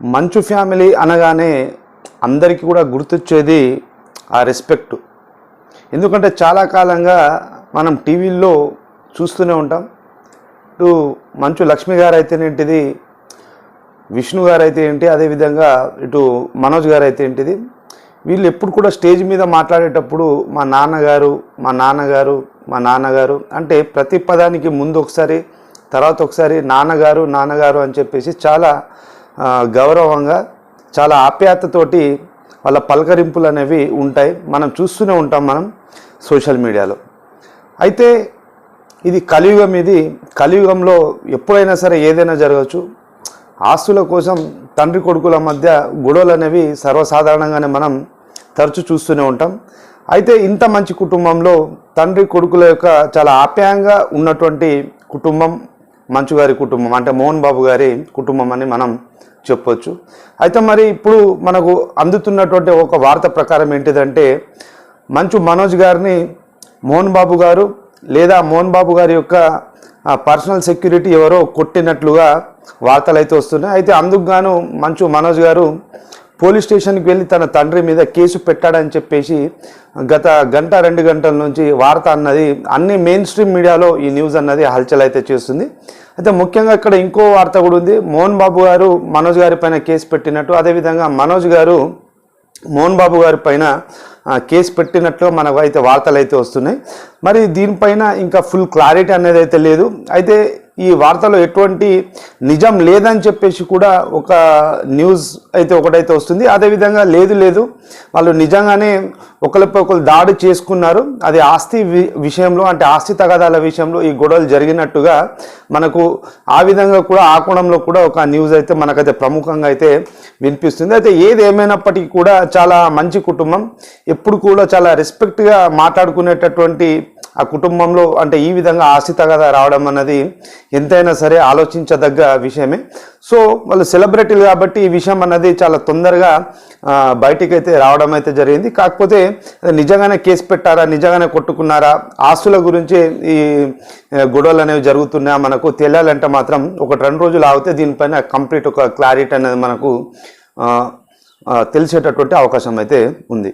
మంచు ఫ్యామిలీ అనగానే అందరికీ కూడా గుర్తొచ్చేది ఆ రెస్పెక్ట్ ఎందుకంటే చాలా కాలంగా మనం టీవీల్లో చూస్తూనే ఉంటాం. ఇటు మంచు లక్ష్మి గారు అయితేనేంటిది విష్ణు గారు అయితే ఏంటి అదేవిధంగా ఇటు మనోజ్ గారు అయితే ఏంటిది వీళ్ళు ఎప్పుడు కూడా స్టేజ్ మీద మాట్లాడేటప్పుడు మా నాన్నగారు మా నాన్నగారు మా నాన్నగారు అంటే ప్రతి పదానికి ముందు ఒకసారి తర్వాత ఒకసారి నాన్నగారు నాన్నగారు అని చెప్పేసి చాలా గౌరవంగా చాలా ఆప్యాయతతోటి వాళ్ళ పలకరింపులు అనేవి ఉంటాయి. మనం చూస్తూనే ఉంటాం మనం సోషల్ మీడియాలో. అయితే ఇది కలియుగం ఇది. కలియుగంలో ఎప్పుడైనా సరే ఏదైనా జరగవచ్చు. ఆస్తుల కోసం తండ్రి కొడుకుల మధ్య గొడవలు అనేవి సర్వసాధారణంగానే మనం తరచూ చూస్తూనే ఉంటాం. అయితే ఇంత మంచి కుటుంబంలో తండ్రి కొడుకుల యొక్క చాలా ఆప్యాయంగా ఉన్నటువంటి కుటుంబం మంచు గారి కుటుంబం అంటే మోహన్ బాబు గారి కుటుంబం అని మనం చెప్పొచ్చు. అయితే మరి ఇప్పుడు మనకు అందుతున్నటువంటి ఒక వార్త ప్రకారం ఏంటిదంటే మంచు మనోజ్ గారిని మోహన్ బాబు గారు లేదా మోహన్ బాబు గారి యొక్క పర్సనల్ సెక్యూరిటీ ఎవరో కొట్టినట్లుగా వార్తలు అయితే వస్తున్నాయి. అయితే అందుకు గాను మంచు మనోజ్ గారు పోలీస్ స్టేషన్కి వెళ్ళి తన తండ్రి మీద కేసు పెట్టాడని చెప్పేసి గత గంట రెండు గంటల నుంచి వార్త అన్నది అన్ని మెయిన్ స్ట్రీమ్ మీడియాలో ఈ న్యూస్ అన్నది హల్చల్ అయితే చేస్తుంది. అయితే ముఖ్యంగా ఇక్కడ ఇంకో వార్త కూడా ఉంది. మోహన్ బాబు గారు మనోజ్ గారి పైన కేసు పెట్టినట్టు అదేవిధంగా మనోజ్ గారు మోహన్ బాబు గారి పైన కేసు పెట్టినట్లు మనకు అయితే వార్తలు అయితే వస్తున్నాయి. మరి దీనిపైన ఇంకా ఫుల్ క్లారిటీ అనేది అయితే లేదు. అయితే ఈ వార్తలో ఎటువంటి నిజం లేదని చెప్పేసి కూడా ఒక న్యూస్ అయితే ఒకటైతే వస్తుంది. అదేవిధంగా లేదు లేదు వాళ్ళు నిజంగానే ఒకరిపై ఒకరు దాడి చేసుకున్నారు. అది ఆస్తి వి- విషయంలో అంటే ఆస్తి తగాదాల విషయంలో ఈ గొడవలు జరిగినట్టుగా మనకు ఆ విధంగా కూడా ఆ కోణంలో కూడా ఒక న్యూస్ అయితే మనకైతే ప్రముఖంగా అయితే వినిపిస్తుంది. అయితే ఏది ఏమైనప్పటికీ కూడా చాలా మంచి కుటుంబం. ఎప్పుడు కూడా చాలా రెస్పెక్ట్గా మాట్లాడుకునేటటువంటి ఆ కుటుంబంలో అంటే ఈ విధంగా ఆస్తి తగాదా రావడం అన్నది ఎంతైనా సరే ఆలోచించదగ్గ విషయమే. సో వాళ్ళు సెలబ్రిటీలు కాబట్టి ఈ విషయం అన్నది చాలా తొందరగా బయటికి అయితే రావడం అయితే జరిగింది. కాకపోతే నిజంగానే కేసు పెట్టారా? నిజంగానే కొట్టుకున్నారా? ఆస్తుల గురించి ఈ గొడవలు అనేవి జరుగుతున్నా మనకు తెలియాలంటే మాత్రం ఒక రెండు రోజులు ఆగితే దీనిపైన కంప్లీట్ ఒక క్లారిటీ అనేది మనకు తెలిసేటటువంటి అవకాశం అయితే ఉంది.